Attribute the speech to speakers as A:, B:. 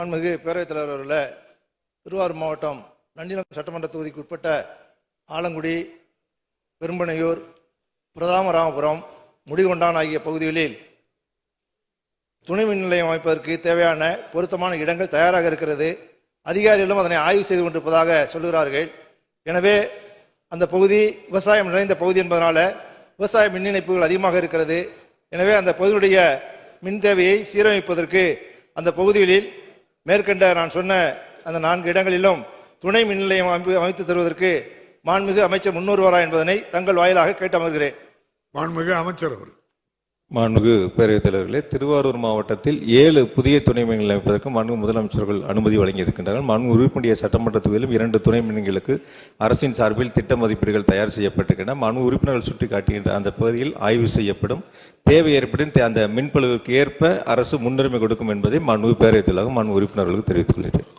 A: மாண்புமிகு பேரவைத் தலைவர் அவர்கள திருவாரூர் மாவட்டம் நன்னிலம் சட்டமன்ற தொகுதிக்கு உட்பட்ட ஆலங்குடி பெரும்பனையூர் பிரதாமராமபுரம் முடிகொண்டான் ஆகிய பகுதிகளில் துணை மின் நிலையம் அமைப்பதற்கு தேவையான பொருத்தமான இடங்கள் தயாராக இருக்கிறது. அதிகாரிகளும் அதனை ஆய்வு செய்து கொண்டிருப்பதாக சொல்லுகிறார்கள். எனவே அந்த பகுதி விவசாயம் நிறைந்த பகுதி என்பதனால விவசாய மின் இணைப்புகள் அதிகமாக இருக்கிறது. எனவே அந்த பகுதியுடைய மின் தேவையை சீரமைப்பதற்கு அந்த பகுதிகளில் மேற்கண்ட நான் சொன்ன அந்த நான்கு இடங்களிலும் துணை மின் நிலையம் அமைப்பு அமைத்து தருவதற்கு மாண்புமிகு அமைச்சர் முன்வருவாரா என்பதனை தங்கள் வாயிலாக கேட்டு அமர்கிறேன்
B: மாண்புமிகு அமைச்சர் அவர்
C: மாண்புமிகு பேரவைத் தலைவர்களே திருவாரூர் மாவட்டத்தில் ஏழு புதிய துணை மின்கள் அமைப்பதற்கு மாண்பு முதலமைச்சர்கள் அனுமதி வழங்கியிருக்கின்றனர் மாண்பு உறுப்பினுடைய சட்டமன்ற தொகுதியிலும் இரண்டு துணை மின்களுக்கு அரசின் சார்பில் திட்ட மதிப்பீடுகள் தயார் செய்யப்பட்டிருக்கின்றன. மாண்பு உறுப்பினர்கள் சுட்டிக்காட்டுகின்ற அந்த பகுதியில் ஆய்வு செய்யப்படும். தேவை ஏற்படும் தே- அந்த மின்பழுவுக்கு ஏற்ப அரசு முன்னுரிமை கொடுக்கும் என்பதை மாண்பு பேரவைத் தலைவர் மாண்பு உறுப்பினர்களுக்கு தெரிவித்துக் கொள்கிறேன்.